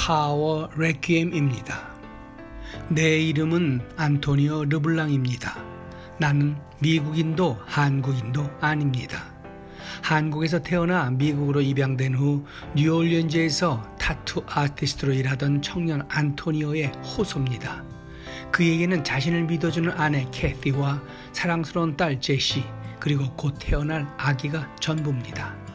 파워 레퀴엠입니다. 내 이름은 안토니오 르블랑입니다. 나는 미국인도 한국인도 아닙니다. 한국에서 태어나 미국으로 입양된 후 뉴올리언즈에서 타투 아티스트로 일하던 청년 안토니오의 호소입니다. 그에게는 자신을 믿어주는 아내 캐티와 사랑스러운 딸 제시 그리고 곧 태어날 아기가 전부입니다.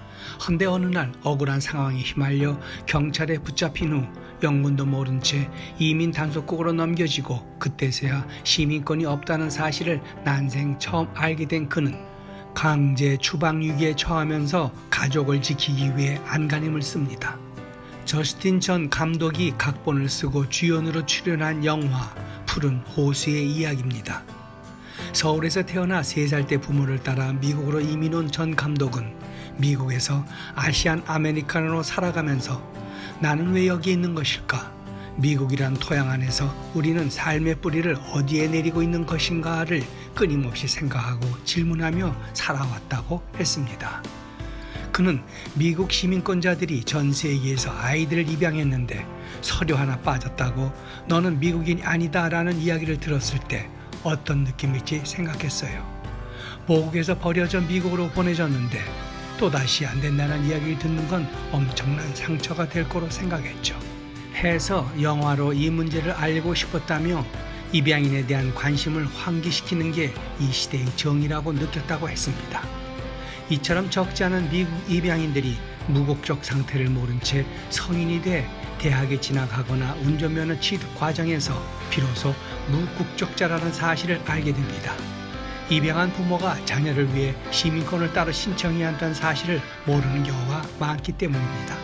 헌데 어느 날 억울한 상황에 휘말려 경찰에 붙잡힌 후 영문도 모른 채 이민 단속국으로 넘겨지고 그때서야 시민권이 없다는 사실을 난생 처음 알게 된 그는 강제 추방 위기에 처하면서 가족을 지키기 위해 안간힘을 씁니다. 저스틴 전 감독이 각본을 쓰고 주연으로 출연한 영화 푸른 호수의 이야기입니다. 서울에서 태어나 3살 때 부모를 따라 미국으로 이민 온 전 감독은 미국에서 아시안 아메리카노로 살아가면서 나는 왜 여기 있는 것일까? 미국이란 토양 안에서 우리는 삶의 뿌리를 어디에 내리고 있는 것인가를 끊임없이 생각하고 질문하며 살아왔다고 했습니다. 그는 미국 시민권자들이 전 세계에서 아이들을 입양했는데 서류 하나 빠졌다고 너는 미국인이 아니다라는 이야기를 들었을 때 어떤 느낌일지 생각했어요. 모국에서 버려져 미국으로 보내졌는데 또다시 안 된다는 이야기를 듣는 건 엄청난 상처가 될 거로 생각했죠. 해서 영화로 이 문제를 알고 싶었다며 입양인에 대한 관심을 환기시키는 게 이 시대의 정의라고 느꼈다고 했습니다. 이처럼 적지 않은 미국 입양인들이 무국적 상태를 모른 채 성인이 돼 대학에 진학하거나 운전면허 취득 과정에서 비로소 무국적자라는 사실을 알게 됩니다. 입양한 부모가 자녀를 위해 시민권을 따로 신청해야 한다는 사실을 모르는 경우가 많기 때문입니다.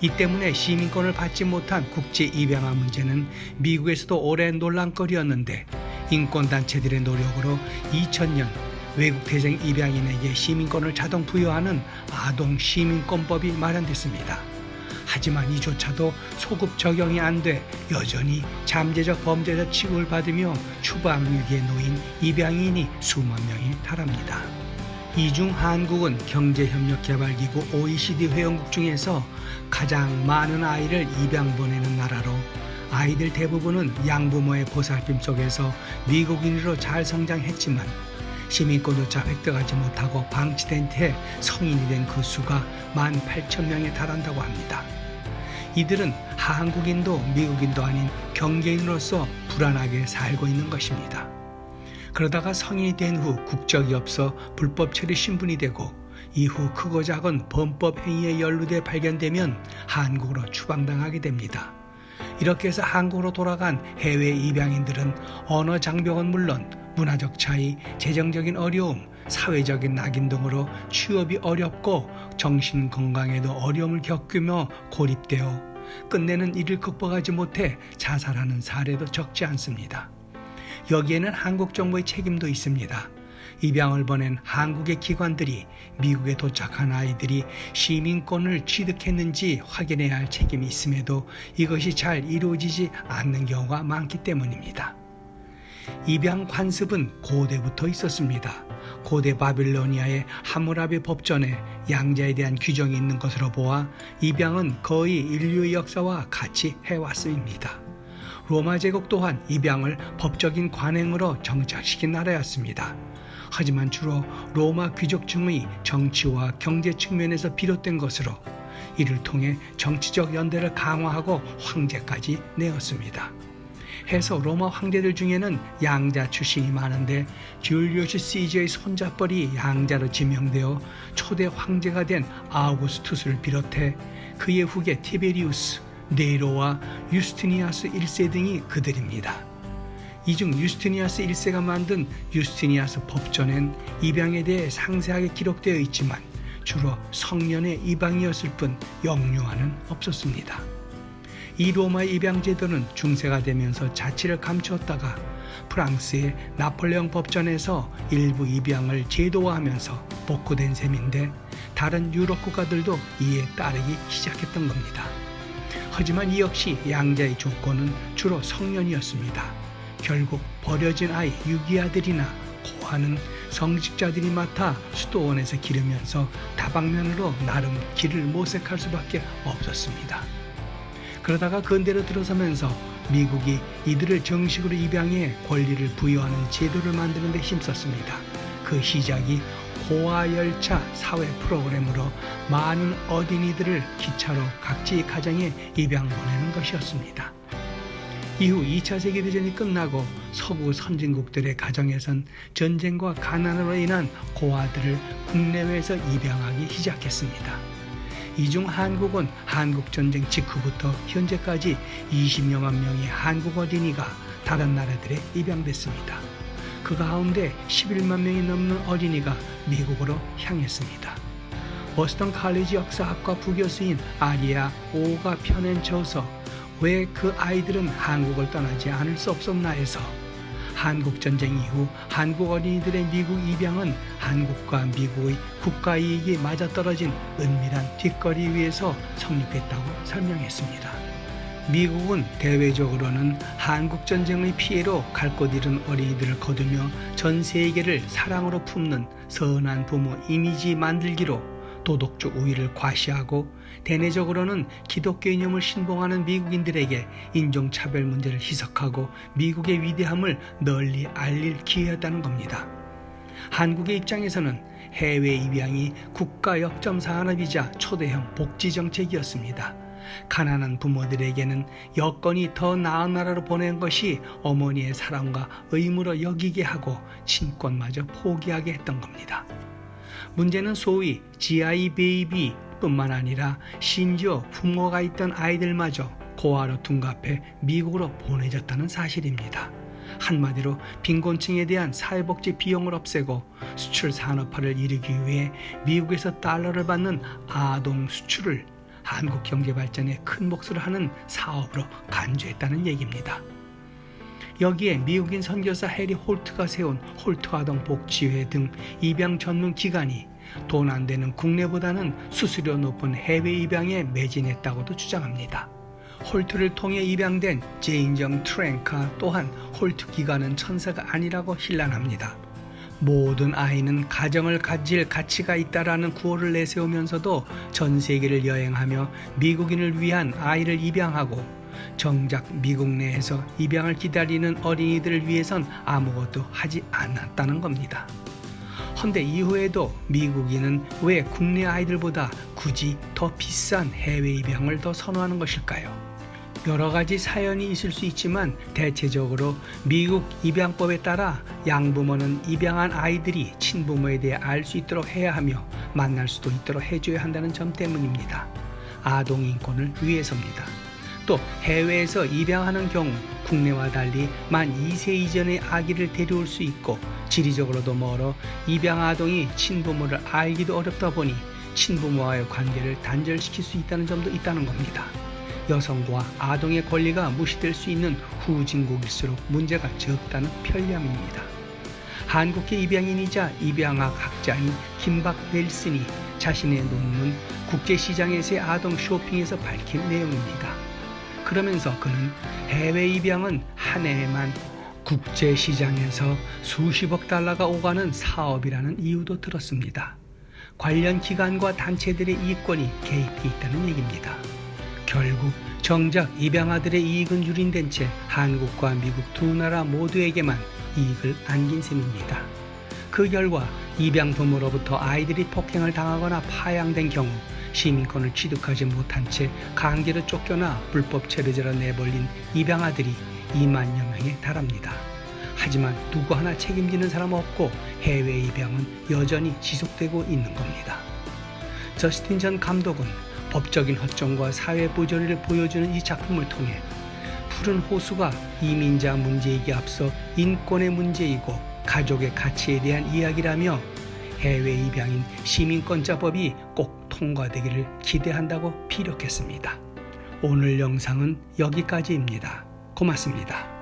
이 때문에 시민권을 받지 못한 국제 입양아 문제는 미국에서도 오랜 논란거리였는데 인권단체들의 노력으로 2000년 외국 태생 입양인에게 시민권을 자동 부여하는 아동 시민권법이 마련됐습니다. 하지만 이조차도 소급 적용이 안 돼 여전히 잠재적 범죄자 취급을 받으며 추방 위기에 놓인 입양인이 수만 명에 달합니다. 이 중 한국은 경제협력개발기구 OECD 회원국 중에서 가장 많은 아이를 입양 보내는 나라로 아이들 대부분은 양부모의 보살핌 속에서 미국인으로 잘 성장했지만 시민권조차 획득하지 못하고 방치된 채 성인이 된 그 수가 18,000명에 달한다고 합니다. 이들은 한국인도 미국인도 아닌 경계인으로서 불안하게 살고 있는 것입니다. 그러다가 성인이 된 후 국적이 없어 불법 처리 신분이 되고 이후 크고 작은 범법 행위에 연루돼 발견되면 한국으로 추방당하게 됩니다. 이렇게 해서 한국으로 돌아간 해외 입양인들은 언어 장벽은 물론 문화적 차이, 재정적인 어려움, 사회적인 낙인 등으로 취업이 어렵고 정신 건강에도 어려움을 겪으며 고립되어 끝내는 이를 극복하지 못해 자살하는 사례도 적지 않습니다. 여기에는 한국 정부의 책임도 있습니다. 입양을 보낸 한국의 기관들이 미국에 도착한 아이들이 시민권을 취득했는지 확인해야 할 책임이 있음에도 이것이 잘 이루어지지 않는 경우가 많기 때문입니다. 입양 관습은 고대부터 있었습니다. 고대 바빌로니아의 하무라비 법전에 양자에 대한 규정이 있는 것으로 보아 입양은 거의 인류의 역사와 같이 해왔음입니다. 로마 제국 또한 입양을 법적인 관행으로 정착시킨 나라였습니다. 하지만 주로 로마 귀족층의 정치와 경제 측면에서 비롯된 것으로 이를 통해 정치적 연대를 강화하고 황제까지 내었습니다. 해서 로마 황제들 중에는 양자 출신이 많은데 듀리오시 시저의 손자뻘이 양자로 지명되어 초대 황제가 된 아우구스투스를 비롯해 그의 후계 티베리우스, 네로와 유스티니아스 1세 등이 그들입니다. 이중 유스티니아스 1세가 만든 유스티니아스 법전엔 입양에 대해 상세하게 기록되어 있지만 주로 성년의 입양이었을 뿐 영유아는 없었습니다. 이 로마의 입양 제도는 중세가 되면서 자치를 감추었다가 프랑스의 나폴레옹 법전에서 일부 입양을 제도화하면서 복구된 셈인데 다른 유럽 국가들도 이에 따르기 시작했던 겁니다. 하지만 이 역시 양자의 조건은 주로 성년이었습니다. 결국 버려진 아이 유기아들이나 고아는 성직자들이 맡아 수도원에서 기르면서 다방면으로 나름 길을 모색할 수밖에 없었습니다. 그러다가 근대로 들어서면서 미국이 이들을 정식으로 입양해 권리를 부여하는 제도를 만드는 데 힘썼습니다. 그 시작이 고아열차 사회 프로그램으로 많은 어린이들을 기차로 각지 가정에 입양 보내는 것이었습니다. 이후 2차 세계대전이 끝나고 서구 선진국들의 가정에선 전쟁과 가난으로 인한 고아들을 국내외에서 입양하기 시작했습니다. 이 중 한국은 한국전쟁 직후부터 현재까지 20여만 명의 한국 어린이가 다른 나라들에 입양됐습니다. 그 가운데 11만 명이 넘는 어린이가 미국으로 향했습니다. 버스턴 칼리지 역사학과 부교수인 아리아 오가 펴낸 저서 왜 그 아이들은 한국을 떠나지 않을 수 없었나 해서 한국 전쟁 이후 한국 어린이들의 미국 입양은 한국과 미국의 국가 이익이 맞아떨어진 은밀한 뒷거리 위에서 성립했다고 설명했습니다. 미국은 대외적으로는 한국 전쟁의 피해로 갈 곳 잃은 어린이들을 거두며 전 세계를 사랑으로 품는 선한 부모 이미지 만들기로 도덕적 우위를 과시하고 대내적으로는 기독교 이념을 신봉하는 미국인들에게 인종차별 문제를 희석하고 미국의 위대함을 널리 알릴 기회였다는 겁니다. 한국의 입장에서는 해외 입양이 국가 역점 산업이자 초대형 복지 정책이었습니다. 가난한 부모들에게는 여건이 더 나은 나라로 보낸 것이 어머니의 사랑과 의무로 여기게 하고 친권마저 포기하게 했던 겁니다. 문제는 소위 GI 베이비 뿐만 아니라 심지어 부모가 있던 아이들마저 고아로 둔갑해 미국으로 보내졌다는 사실입니다. 한마디로 빈곤층에 대한 사회복지 비용을 없애고 수출 산업화를 이루기 위해 미국에서 달러를 받는 아동 수출을 한국 경제 발전에 큰 몫을 하는 사업으로 간주했다는 얘기입니다. 여기에 미국인 선교사 해리 홀트가 세운 홀트 아동 복지회 등 입양 전문 기관이 돈 안 되는 국내보다는 수수료 높은 해외 입양에 매진했다고도 주장합니다. 홀트를 통해 입양된 제인정 트랭카 또한 홀트 기관은 천사가 아니라고 힐난합니다. 모든 아이는 가정을 가질 가치가 있다라는 구호를 내세우면서도 전 세계를 여행하며 미국인을 위한 아이를 입양하고 정작 미국 내에서 입양을 기다리는 어린이들을 위해선 아무것도 하지 않았다는 겁니다. 헌데 이후에도 미국인은 왜 국내 아이들보다 굳이 더 비싼 해외 입양을 더 선호하는 것일까요? 여러 가지 사연이 있을 수 있지만 대체적으로 미국 입양법에 따라 양부모는 입양한 아이들이 친부모에 대해 알 수 있도록 해야 하며 만날 수도 있도록 해줘야 한다는 점 때문입니다. 아동 인권을 위해서입니다. 또 해외에서 입양하는 경우 국내와 달리 만 2세 이전의 아기를 데려올 수 있고 지리적으로도 멀어 입양 아동이 친부모를 알기도 어렵다 보니 친부모와의 관계를 단절시킬 수 있다는 점도 있다는 겁니다. 여성과 아동의 권리가 무시될 수 있는 후진국일수록 문제가 적다는 편리함입니다. 한국계 입양인이자 입양학 학자인 김박 넬슨이 자신의 논문 국제시장에서의 아동 쇼핑에서 밝힌 내용입니다. 그러면서 그는 해외 입양은 한 해에만 국제 시장에서 수십억 달러가 오가는 사업이라는 이유도 들었습니다. 관련 기관과 단체들의 이권이 개입돼 있다는 얘기입니다. 결국 정작 입양아들의 이익은 유린된 채 한국과 미국 두 나라 모두에게만 이익을 안긴 셈입니다. 그 결과 입양 부모로부터 아이들이 폭행을 당하거나 파양된 경우 시민권을 취득하지 못한 채 강제로 쫓겨나 불법 체류자로 내몰린 입양아들이 2만여 명에 달합니다. 하지만 누구 하나 책임지는 사람 없고 해외 입양은 여전히 지속되고 있는 겁니다. 저스틴 전 감독은 법적인 허점과 사회 보존을 보여주는 이 작품을 통해 푸른 호수가 이민자 문제이기 앞서 인권의 문제이고 가족의 가치에 대한 이야기라며 해외 입양인 시민권자법이 꼭 통과되기를 기대한다고 피력했습니다. 오늘 영상은 여기까지입니다. 고맙습니다.